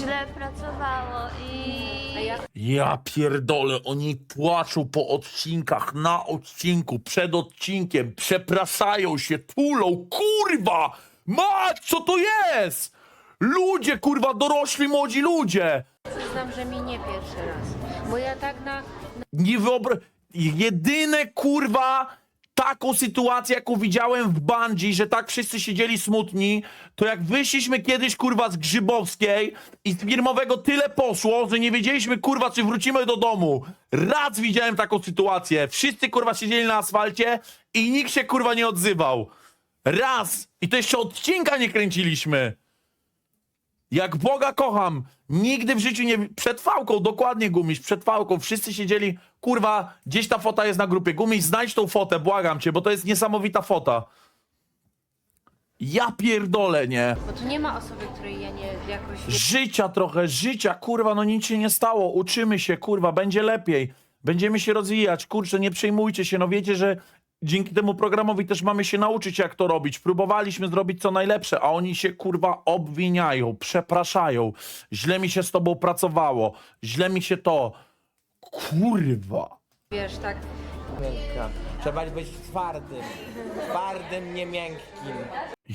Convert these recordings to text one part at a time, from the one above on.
źle pracowało i... Ja pierdolę, oni płaczą po odcinkach, na odcinku, przed odcinkiem, przepraszają się, tulą, kurwa! Mać, co to jest? Ludzie, kurwa, dorośli, młodzi ludzie! przyznam, że mi nie pierwszy raz. Bo ja tak na... Nie wyobra... Jedyne, kurwa, taką sytuację, jaką widziałem w Bandzi, że tak wszyscy siedzieli smutni, to jak wyszliśmy kiedyś, kurwa, z Grzybowskiej i z firmowego tyle poszło, że nie wiedzieliśmy, kurwa, czy wrócimy do domu. Raz widziałem taką sytuację. Wszyscy, kurwa, siedzieli na asfalcie i nikt się, kurwa, nie odzywał. Raz! I to jeszcze odcinka nie kręciliśmy. Jak Boga kocham, nigdy w życiu nie. Przed fałką, dokładnie gumiś, przed fałką. Wszyscy siedzieli, kurwa, gdzieś ta fota jest na grupie. Gumiś, znajdź tą fotę, błagam cię, bo to jest niesamowita fota. Ja pierdolę, nie. Bo tu nie ma osoby, której ja nie jakoś... Życia trochę, życia, kurwa, no nic się nie stało. Uczymy się, kurwa, będzie lepiej. Będziemy się rozwijać, kurczę, nie przejmujcie się. No wiecie, że dzięki temu programowi też mamy się nauczyć, jak to robić. Próbowaliśmy zrobić co najlepsze, a oni się, kurwa, obwiniają, przepraszają. Źle mi się z tobą pracowało, źle mi się to. Kurwa. Wiesz, tak... Miękka. Trzeba być twardym. Twardym, nie miękkim.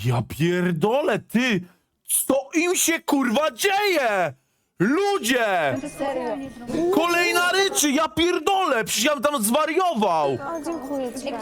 Ja pierdolę, ty! Co im się, kurwa, dzieje? Ludzie! Kolejna ryczy, ja pierdolę! Przecież ja bym tam zwariował! Dziękuję ci.